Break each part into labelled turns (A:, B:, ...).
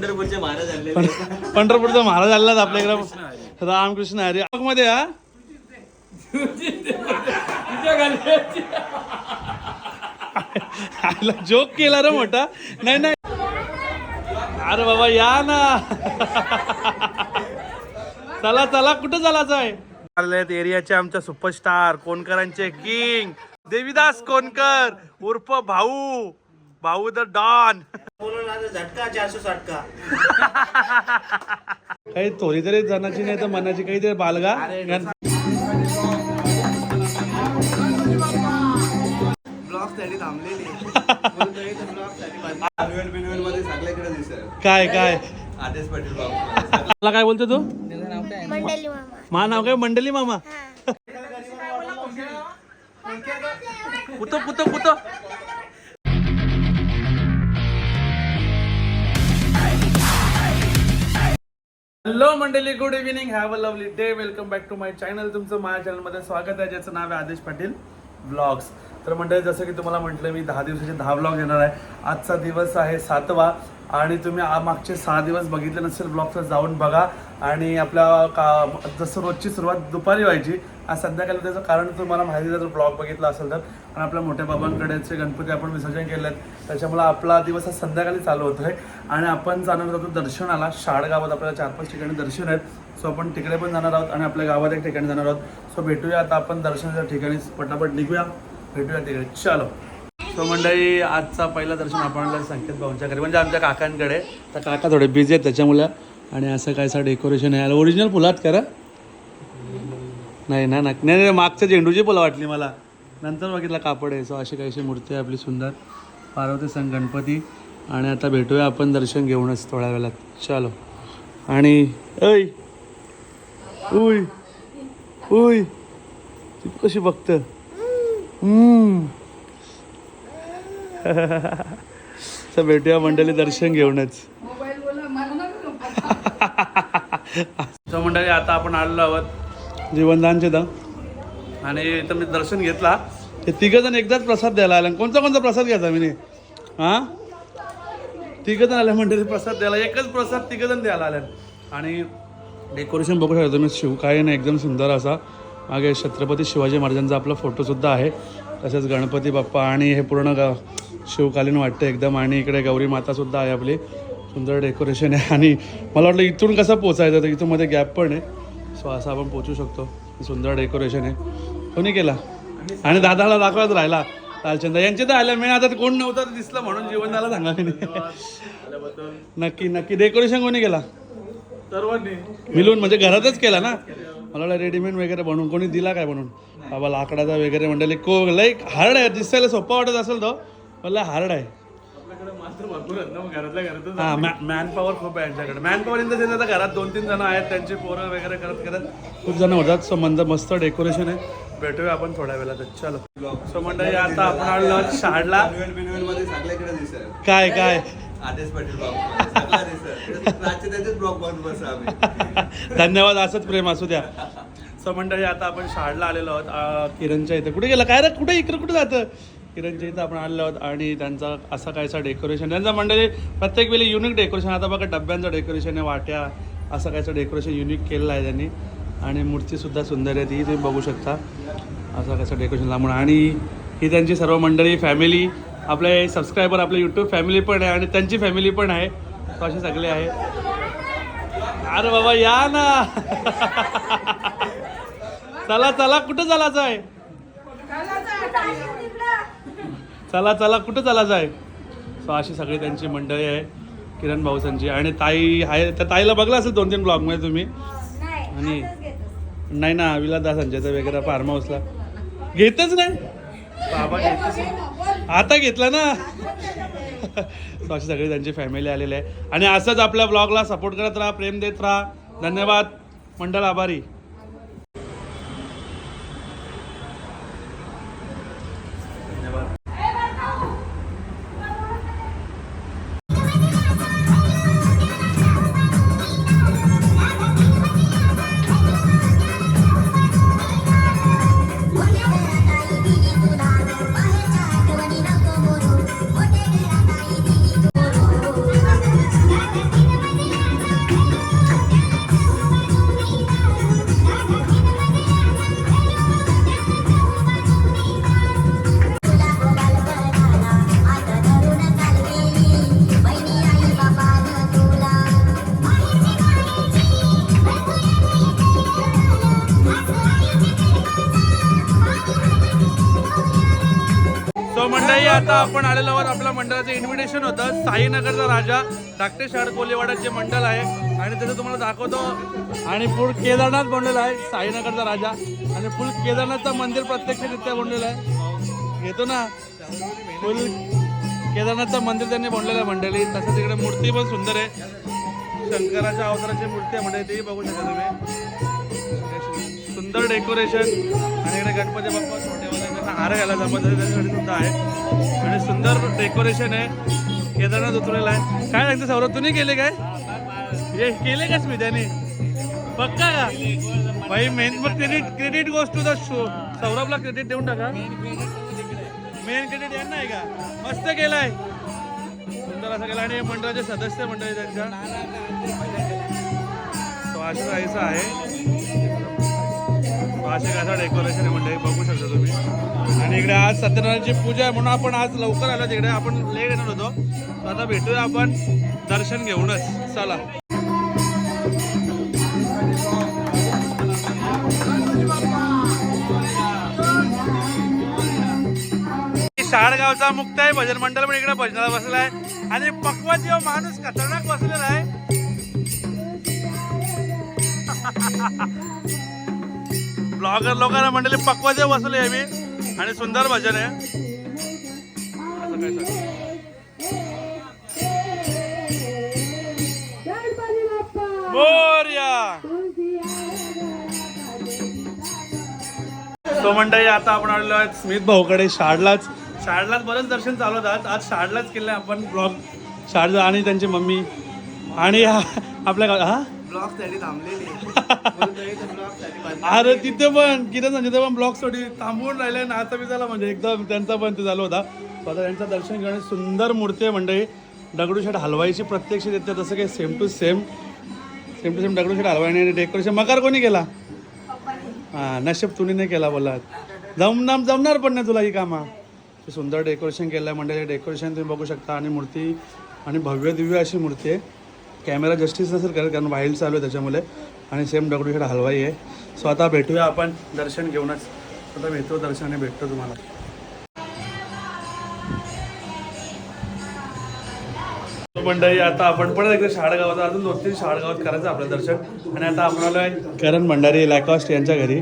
A: पंढरपूरचे महाराज आणले
B: पण- पंढरपूरचा महाराज आलाच आपल्याकडे रामकृष्ण हरी. मध्ये हा. जोक केला रे मोठा. नाही नाही. अरे बाबा या ना. चला चला कुठं चालायचं आहे? आलेत एरियाचे आमच्या सुपरस्टार कोणकरांचे किंग देवीदास कोणकर उर्फ भाऊ. भाऊ द डॉन.
A: झटका चारशे साठ का?
B: काही थोडी तरी जनाची नाही तर मनाची काहीतरी बालगा.
A: ब्लॉग
B: काय काय?
A: आदेश पाटील बाबू
B: मला काय बोलतो तू? मा नाव काय? मंडली मामा?
C: हा.
B: कुत कुत कुत हॅलो मंडळी good evening have a lovely day welcome back to my channel तुमचं माझ्या चॅनलमध्ये स्वागत आहे ज्याचं नाव आहे आदेश पाटील ब्लॉग्स तर मंडळी जसं की तुम्हाला म्हटलं मी दहा दिवसाचे दहा ब्लॉग येणार आहे. आजचा दिवस आहे सातवा आणि तुम्ही आ- मागचे सहा दिवस बघितले नसेल ब्लॉगचं जाऊन बघा. आणि आपल्या का जसं रोजची सुरुवात दुपारी व्हायची आज संध्याकाळी त्याचं कारण तुम्हाला माहिती जर ब्लॉग बघितला असेल तर. आणि आपल्या मोठ्या बाबांकडेचे गणपती आपण विसर्जन केले आहेत त्याच्यामुळे आपला दिवस हा संध्याकाळी चालू होतो आहे आणि आपण जाणार होतो दर्शनाला शाड गावात आपल्याला चार पाच ठिकाणी दर्शन आहेत. सो आपण तिकडे पण जाणार आहोत आणि आपल्या गावात एक ठिकाणी जाणार आहोत. सो भेटूया आता आपण दर्शनाच्या ठिकाणी पटापट निघूया. भेटूया तिकडे. चलो. सो मंडळी आजचा पहिला दर्शन आपण संकेत भाऊंच्या घरी म्हणजे आमच्या काकांकडे. तर काका थोडे बिझी आहेत त्याच्यामुळे. आणि असं काय असं डेकोरेशन आहे. ओरिजिनल फुलात करा. नाही ना नाही. नाही मागच्या झेंडूची फुलं वाटली मला. नंतर बघितलं कापड आहे. सो अशी काहीशी मूर्ती आहे आपली सुंदर. पार्वती सण गणपती. आणि आता भेटूया आपण दर्शन घेऊनच थोड्या वेळात. चलो. आणि ऐ! उय उय ती कशी बघतं. तर भेटूया मंडळी दर्शन घेऊनच. मंडळी आता आपण आलेलो आहोत. जीवनदानचे दम आणि इथं मी दर्शन घेतला? ते तिघं जण एकदाच प्रसाद द्यायला आला. कोणता कोणता प्रसाद घ्यायचा मी हां? तिघं जण आले मंडळी प्रसाद द्यायला. एकच प्रसाद तिघं जण द्यायला आल्या आणि डेकोरेशन बघू शकता तुम्ही शिवकायन एकदम सुंदर असा. मागे छत्रपती शिवाजी महाराजांचा आपला फोटोसुद्धा आहे. तसेच गणपती बाप्पा आणि हे पूर्ण ग शिवकालीन वाटतं एकदम. आणि इकडे गौरी मातासुद्धा आहे आपली. सुंदर डेकोरेशन आहे. आणि मला वाटलं इथून कसं पोचायचं तर इथून मध्ये गॅप पण आहे. सो असं आपण पोचू शकतो. सुंदर डेकोरेशन आहे. कोणी केला? आणि दादाला दाखवत राहिला. लालचंदा यांचे तर आले मी आता कोण नव्हतं दिसलं म्हणून जीवन झालं सांगा मी. नक्की नक्की. डेकोरेशन कोणी केला? सर्वांनी मिळून म्हणजे घरातच केला ना? मला वाटलं रेडीमेड वगैरे बनवून. कोणी दिला काय बनवून? बाबा लाकडाचा वगैरे म्हणले को लाईक हार्ड आहे. दिसायला सोपा वाटत असेल तो मला हार्ड आहे. मॅन पॉवर खूप आहे यांच्याकडे. Man power in the sense आता घरात दोन तीन जण आहेत त्यांची पोरं वगैरे करत करत खूप जण होतात. सो मंद मस्त डेकोरेशन आहे. भेटूया आपण थोड्या वेळात. चलो. सो मंडळी आता आपण आलो
A: दिसेल
B: काय काय
A: आदेश पाटील
B: धन्यवाद असंच प्रेम असू द्या सो मंडळी आता आपण शाळेला आलेलो आहोत किरणच्या इथे कुठे गेला काय रे कुठे इकडे कुठे जातं किरणच्या इथं आपण आणलं आहोत आणि त्यांचा असा कायचा डेकोरेशन त्यांचा मंडळी प्रत्येक वेळी युनिक डेकोरेशन आता बघा डब्यांचं डेकोरेशन आहे वाट्या असं कायचं डेकोरेशन युनिक केलेलं आहे त्यांनी. आणि मूर्तीसुद्धा सुंदर आहे ती तुम्ही बघू शकता. असं कसं डेकोरेशन लांबून. आणि ही त्यांची सर्व मंडळी फॅमिली आपले सबस्क्रायबर आपले यूट्यूब फॅमिली पण आहे आणि त्यांची फॅमिली पण आहे. असे सगळे आहे अरे बाबा या ना. चला चला कुठं चालायचं आहे. चला चला कुठं चालायचं आहे सो अशी सगळी त्यांची मंडळी आहे किरण भाऊसांची. आणि ताई आहे त्या ताईला बघला असेल दोन तीन ब्लॉगमध्ये तुम्ही? आणि नाही ना विलास संजयचा वगैरे फार्म हाऊसला घेतच नाही? बाबा घेतच नाही. आता घेतला ना? सो अशी सगळी त्यांची फॅमिली आलेली आहे. आणि असंच आपल्या ब्लॉगला सपोर्ट करत राहा प्रेम देत राहा. धन्यवाद. मंडळ आभारी. आता आपण आलेलो आहोत आपल्या मंडळाचं इन्व्हिटेशन होतं. साईनगरचा राजा धाकटे शाड कोलेवाडाचे मंडळ आहे. आणि त्याचं तुम्हाला दाखवतो. आणि फुल केदारनाथ बनलेला आहे साईनगरचा राजा. आणि फुल केदारनाथचं मंदिर प्रत्यक्षरित्या बनलेलं आहे. येतो ना? फुल केदारनाथचं मंदिर त्यांनी बनलेलं आहे मंडळी. तसं तिकडे मूर्ती पण सुंदर आहे. शंकराच्या अवताराची मूर्ती आहे म्हणजे तेही बघू शकता तुम्ही. सुंदर डेकोरेशन. आणि इकडे गणपती बाप्पा छोटेवाले त्यांना हार घायला जमत आहे सुद्धा आहे. आणि सुंदर डेकोरेशन आहे. केदारनाथ उतरलेला आहे. काय सांगते सौरभ तुम्ही केले काय? हे केले का स्मिताने? पक्का का? भाई मेन मग क्रेडिट क्रेडिट गोष्ट टू द शो सौरभला क्रेडिट देऊन टाका. मेन क्रेडिट यांना आहे का? मस्त केलाय. सुंदर असं केलं. आणि हे मंडळाचे सदस्य मंडळी त्यांच्या. तो असं जायचं आहे. असे कसं डेकोरेशन आहे मंडळी बघू शकता तुम्ही. आणि इकडे आज सत्यनारायणची पूजा आहे म्हणून आपण आज लवकर आलो तिकडे. आपण लेट येणार होतो. आता भेटूया आपण दर्शन घेऊनच. चला. शाळगावचा मुक्त आहे. भजन मंडळ पण इकडे भजनाला बसलाय आणि पक्वा जेव्हा माणूस खतरनाक बसलेला आहे. ब्लॉगर लोकांना म्हणले पक्वाचे बसले आहे मी आणि सुंदर भजन आहे. असं काय तो मंडळी आता आपण आलेलो आहे स्मित भाऊकडे शाळलाच शाळलाच बरंच दर्शन चालू होतात आज शाळलाच केलं आपण ब्लॉग. शाळला आणि त्यांची मम्मी. आणि आपल्या हा?
A: ब्लॉकसाठी थांबलेली
B: अरे तिथे पण किरण संजय पण ब्लॉकसाठी थांबून राहिले नाचा बिचाला म्हणजे एकदम त्यांचा पण ते झालं होता. स्वतः त्यांचं दर्शन घेणे सुंदर मूर्ती आहे म्हणजे दगडूशेठ हलवाईची प्रत्यक्ष देते तसं काही same to same same to same Dagdusheth हलवाईने आणि डेकोरेशन मकार कोणी केला? हां नशीब तुने नाही केला बोला. जमणार जमणार पण नाही तुला ही कामा. सुंदर डेकोरेशन केलं आहे मंडळी. डेकोरेशन तुम्ही बघू शकता आणि मूर्ती आणि भव्य दिव्य अशी मूर्ती आहे. कॅमेरा जस्टिस नसेल करत कारण वाईल चालू आहे त्याच्यामुळे. आणि सेम दगडूशेठ हलवाई आहे. सो आता भेटूया आपण दर्शन घेऊनच. आता भेटतो दर्शन आणि भेटतो तुम्हाला. मंडळी आता आपण परत एकदा शाळगावात अजून दोन तीन शाळगावात करायचं आपलं दर्शन. आणि आता आपण आलोय करण भंडारी लॅकॉस्ट यांच्या घरी.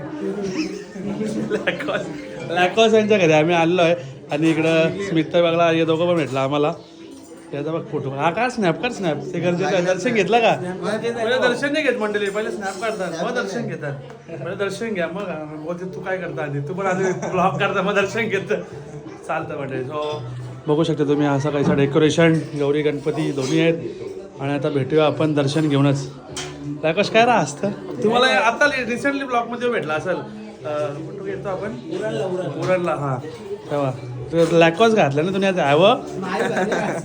B: लॅकॉस्ट लॅकॉस्ट यांच्या घरी आम्ही आलेलो आहे. आणि इकडं स्मिता बागला हे दोघं पण भेटला आम्हाला. त्याचा बघ फोटो. हा का स्नॅप कर स्नॅप ते गरजेचं आहे. दर्शन घेतलं का? पहिले दर्शन नाही घेत मंडळी. पहिले स्नॅप काढतात. मग दर्शन घेतात. पहिले दर्शन घ्या. मग बोलते तू काय करता आधी? तू पण आधी ब्लॉग करता. मग दर्शन घेत. चालतं मंडळी. सो बघू शकता तुम्ही असं काहीसा डेकोरेशन गौरी गणपती दोन्ही आहेत. आणि आता भेटूया आपण दर्शन घेऊनच. लॅकॉस्ट काय राहा असतं? तुम्हाला आता रिसेंटली ब्लॉगमध्ये भेटला असेल. कुठं घेतो आपण? उरणला. हां. तेव्हा. तू लॅकॉस घातलं ना तुम्ही आता. हॅवं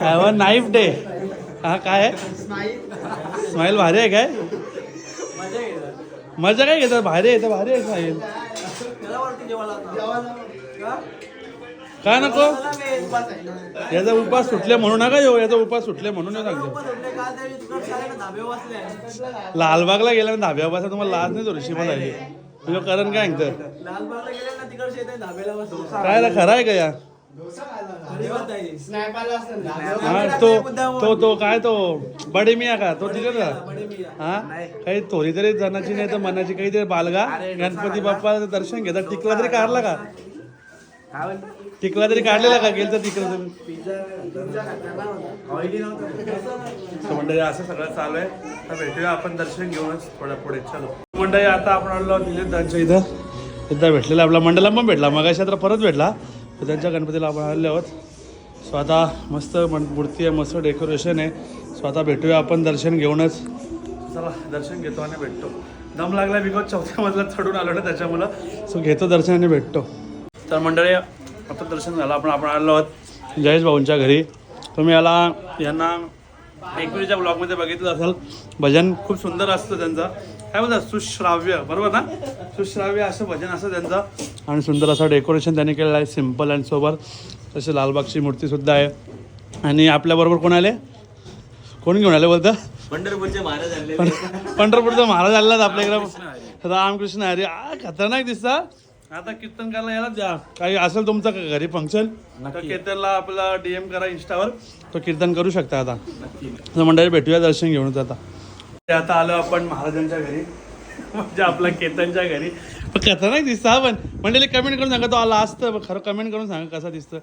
B: हॅवं नाईफ डे हा काय स्माईल भारी आहे काय? मजा काय घेतात भारी आहे तर भारी आहे स्माईल काय नको? याचा उपास सुटले म्हणू नका येऊ याचा उपास सुटले म्हणून येऊ. सांगतो लालबागला गेला ना धाब्या बसा तुम्हाला लाज नाही थोडीशी मला तुझं करण काय सांगतं काय खरं आहे का या? हा तो तो तो काय तो? बडे मिया का? तो तिकडे? का हा? काही थोडी तरी जनाची नाही तर मनाची काहीतरी बालगा. गणपती बाप्पा दर्शन घेतात. टिकला तरी काढला का? टिकला तरी काढलेला का? गेलं तर तिकडे तुम्ही तो मंडळी असं सगळं चालू आहे. तर भेटूया आपण दर्शन घेऊनच थोड्या पुढे. चलो. मंडळी आता आपण आलो दिले त्यांच्या इथं. एकदा भेटलेला आपला मंडळा पण भेटला. मग तर परत भेटला. तर त्यांच्या गणपतीला आपण आलेले आहोत. स्वतः मस्त मन- मूर्ती आहे मस्त डेकोरेशन आहे. स्वतः भेटूया आपण दर्शन घेऊनच. चला दर्शन घेतो आणि भेटतो. दम लागला बिकॉज चौथ्या मजला चढून आलो ना त्याच्यामुळं. सो घेतो दर्शन आणि भेटतो. तर मंडळी आता दर्शन झालं आपण आपण आलो आहोत जयेश भाऊंच्या घरी. तुम्ही याला यांना एकविरीच्या ब्लॉगमध्ये बघितलं असाल. भजन खूप सुंदर असतं त्यांचं. काय म्हणतात सुश्राव्य. बरोबर ना? सुश्राव्य असं भजन असं त्यांचं. आणि सुंदर असं डेकोरेशन त्यांनी केलेलं आहे सिंपल अँड सोबर. तसे लालबागची मूर्तीसुद्धा आहे. आणि आपल्याबरोबर कोण आले? कोण घेऊन आले बोलतं?
A: पंढरपूरचे महाराज
B: पण- पंढरपूरचा महाराज आलेला आपल्या इकडे. रामकृष्ण हरी. आ खतरनाक दिसता आता कीर्तन करायला यायला द्या. काही असेल तुमचं घरी फंक्शन तर कीर्तनला आपला डीएम करा इंस्टावर तो कीर्तन करू शकता आता. मंडळी भेटूया दर्शन घेऊन आता. ते आता आलो आपण महाराजांच्या घरी. म्हणजे आपल्या केतनच्या घरी. कसा नाही दिसतं हा पण मंडळी कमेंट करून सांगा तो आला असतं खरं कमेंट करून सांगा कसा दिसतं.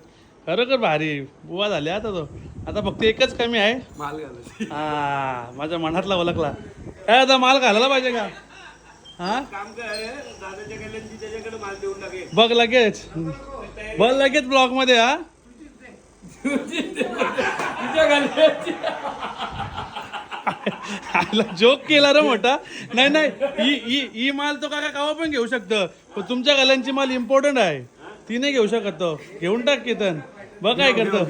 B: खरोखर भारी बुवा झाले आता तो. आता फक्त एकच कमी आहे.
A: माल घालत.
B: हा माझ्या मनातला ओळखला. काय आता माल घालायला पाहिजे का? हा? बघ लगेच. बघ लगेच ब्लॉगमध्ये हा. जोक केला रे मोठा. नाही नाही ही ही ही माल तो काका कावा पण घेऊ शकतं. पण तुमच्या गल्यांची माल इम्पॉर्टंट आहे. ती नाही घेऊ शकत. तो घेऊन टाक केतन. बघ काय करतो.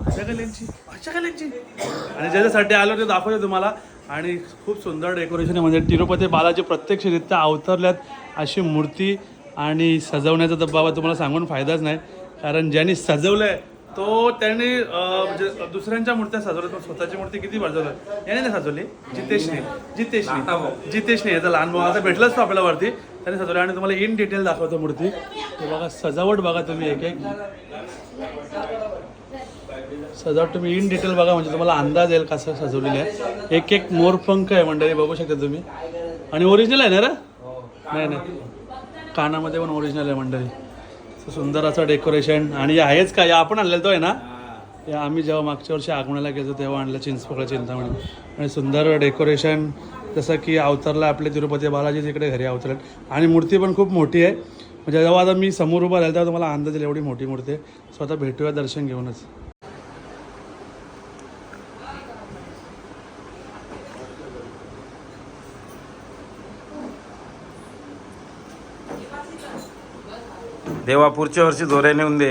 B: माझ्या कलेंची माझ्या कलेंची आणि ज्याच्यासाठी आलो ते दाखवतो तुम्हाला. आणि खूप सुंदर डेकोरेशन आहे. म्हणजे तिरुपती बालाजी प्रत्यक्ष रित्या अवतरल्यात अशी मूर्ती आणि सजवण्याचा तर बाबा तुम्हाला सांगून फायदाच नाही. कारण ज्यांनी सजवलंय तो त्यांनी म्हणजे दुसऱ्यांच्या मूर्त्या सजवल्या. पण स्वतःची मूर्ती किती सजवलं याने नाही सजवली. जितेशने. जितेशने. जितेशने. याचा लहान भाऊ. आता भेटलाच तो आपल्याला वरती. त्याने सजवलं. आणि तुम्हाला इन डिटेल दाखवतो मूर्ती. हे बघा सजावट बघा तुम्ही एक एक. सजावट तुम्ही इन डिटेल बघा म्हणजे तुम्हाला अंदाज येईल कसं सजवलेलं आहे. एक एक मोरपंख आहे मंडळी बघू शकता तुम्ही. आणि ओरिजिनल आहे ना रे? नाही नाही. कानामध्ये पण ओरिजिनल आहे मंडळी. सुंदर असं डेकोरेशन. आणि आहेच का? या आपण आणलेलं तो आहे ना? या आम्ही जेव्हा मागच्या वर्षी आगमनाला गेलो तेव्हा आणलं चिंचपोकळा चिंतामणी आणि सुंदर डेकोरेशन. जसं की अवतरला आपले तिरुपती बालाजी तिकडे घरी अवतरलं आणि मूर्ती पण खूप मोठी आहे. म्हणजे जेव्हा आता मी समोर उभा राहिला तेव्हा तुम्हाला अंदाज येईल एवढी मोठी मूर्ती आहे. स्वतः भेटूया दर्शन घेऊनच.
D: देवा पुढच्या वर्षी जोरे नेऊन दे.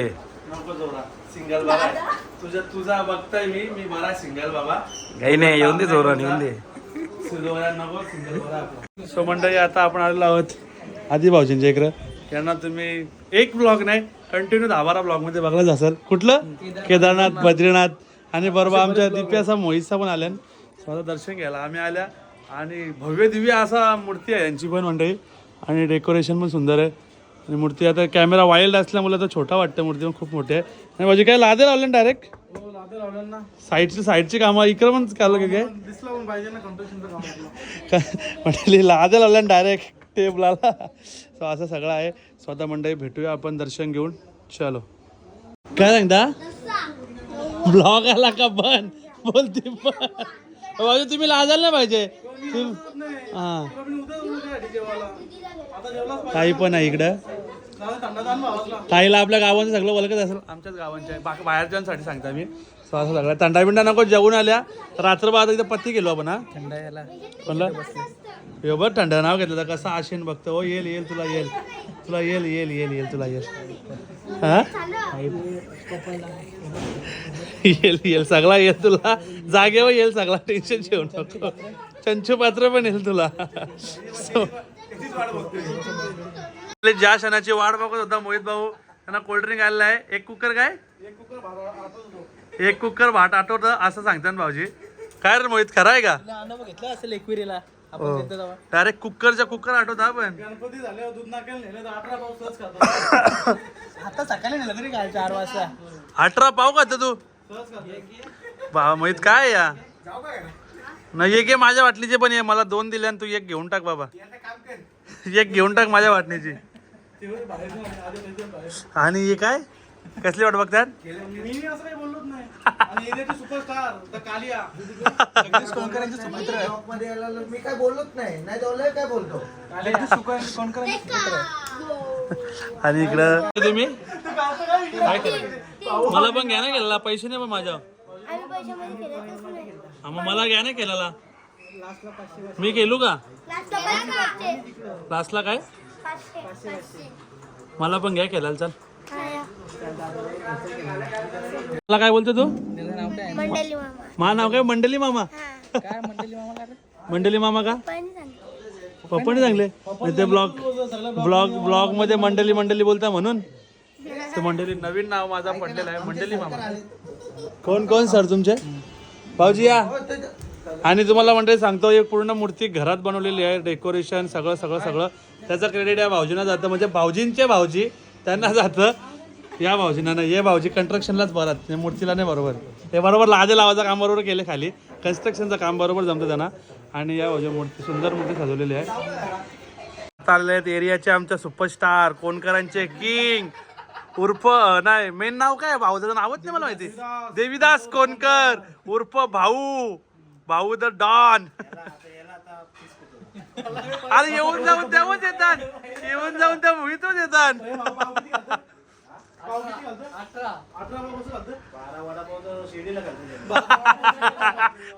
B: नको जोरा. सिंगल बाबा आहे. तुझा तुझा बघताय मी मी मला सिंगल बाबा.
D: काही नाही येऊन दे जोरा नेऊन दे.
B: सुरवरा नको सिंगल बाबा आपला. सो मंडळी आता आपण आलेलो आहोत आधी भाऊजींच्या इकडं. यांना तुम्ही एक ब्लॉग नाही कंटिन्यू दहा बारा ब्लॉगमध्ये बघलाच असेल. कुठलं? केदारनाथ बद्रीनाथ आणि बरोबर आमच्या दिप्याचा मोहितचा पण आल्या स्वतः दर्शन घ्यायला आम्ही आल्या. आणि भव्य दिव्य असा मूर्ती आहे यांची पण मंडळी. आणि डेकोरेशन पण सुंदर आहे. आणि मूर्ती आता कॅमेरा वाईल्ड असल्यामुळे तर छोटा वाटतं मूर्ती पण खूप मोठी आहे. आणि माझी काय लादे लावले डायरेक्ट साईडची साईडची कामं इकडं पण चालू काय? मंडळी लादे लावल्या डायरेक्ट टेबलाला सो असं सगळं आहे. स्वतः मंडळी भेटूया आपण दर्शन घेऊन. चलो. काय सांगता? ब्लॉग आला का बन बोलते पण बाजू तुम्ही लाजायला नाही पाहिजे. हा. काही पण आहे इकडं. काहीला आपल्या गावांचं सगळं ओळखत असेल. आमच्याच गावांच्या. बाकी बाहेरच्यांसाठी सांगता मी. असं सगळं. थंडा बिंडा नको जेवून आल्या. रात्रभर इथं पत्ती गेलो आपण हा? म्हणलं? हे बघ थंडा नाव घेतलं तर कसं आशेन बघतो. हो येईल येईल तुला येईल. तुला येईल येईल येईल येईल तुला येईल. हा? येईल येईल सगळा येईल तुला. जागेवर येईल सगळा. टेन्शन ठेवू नको. चंचू पात्र पण येईल तुला. ज्या क्षणाची वाट बघत होता मोहित भाऊ त्यांना कोल्ड्रिंक आलेलं आहे. एक कुकर काय? एक कुकर भात आठवतं असं सांगतात भाऊजी. काय रे मोहित खरं आहे का?
E: घेतलं असेल एकविरीला. आपण घेतो तेव्हा.
B: डायरेक्ट कुकरच्या कुकर आठवत आपण
E: आता सकाळी नेलं तरी काय चार वाजता?
B: अठरा पाव का तू. बा मोहित काय आहे या नाही एक घे माझ्या वाटणीचे पण ये. मला दोन दिले आणि तू एक घेऊन टाक बाबा. एक घेऊन टाक माझ्या वाटणीची. आणि हे काय? कसली वाट बघतात?
A: मी. काय बोलत नाही. नाही तर काय बोलतो.
E: जगदीश सुका- कोणकरांचे सुपुत्र आहे.
B: आणि इकडं तुम्ही? मला पण घ्या ना केलेला पैसे नाही पण माझ्या
C: पैशामध्ये केलं तसं नाही.
B: हा, मग मला घ्या ना केलेला. मी केलू का?
C: लास्टला पाचशे
B: लास्टला काय?
C: पाचशे पाचशे
B: मला पण घ्या केलेला चल. मला काय बोलतो तू?
E: त्याचं नाव काय?
C: मंडली मामा.
B: मा नाव काय? मंडली मामा?
C: हा.
E: काय मंडळी मामाला रे?
B: मंडली मामा का?
C: पण सांग
B: पप्पाने चांगले ते ब्लॉग ब्लॉग ब्लॉगमध्ये मंडली मंडली बोलता म्हणून. ते मंडली नवीन नाव माझा पडलेला आहे. मंडली मामा. कोण कोण सर तुमचे? भाऊजी या. आणि तुम्हाला म्हणजे सांगतो एक पूर्ण मूर्ती घरात बनवलेली आहे. डेकोरेशन सगळं सगळं सगळं. त्याचं क्रेडिट या भाऊजींना जातं. म्हणजे भाऊजींचे भाऊजी त्यांना जातं. या भाऊजींना नाही. हे भाऊजी कंस्ट्रक्शनलाच बरं मूर्तीला नाही बरोबर. हे बरोबर लाजे लावायचं काम बरोबर केले खाली. कन्स्ट्रक्शनचं काम बरोबर जमतं त्यांना. आणि या भाऊजी मूर्ती सुंदर मूर्ती सजवलेली आहे. आता आलेले आहेत एरियाचे आमच्या सुपरस्टार कोणकरांचे किंग उर्फ नाही मेन नाव काय भाऊचं? नावच नाही मला माहिती. देवीदास. कोणकर. उर्फ भाऊ. भाऊ द डॉन. अरे येऊन जाऊन तेव्हाच येतात. येऊन जाऊन त्या मुळीतच येतात.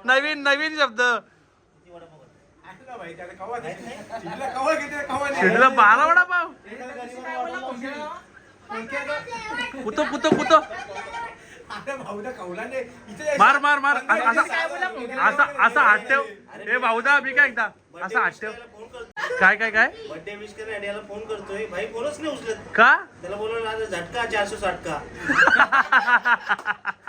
B: नवीन नवीन शब्द. शिडला बारा वडापाव? कुतो कुतो कुतो मार मार मार. असा असा असा हात ठेव हे भाऊदा मी काय एकदा? असा हात ठेव काय काय काय?
E: बर्थडे विश करायला याला फोन करतोय. भाई फोनच नाही उचलत.
B: का?
E: त्याला बोलवलं झटका चारशे साठ का?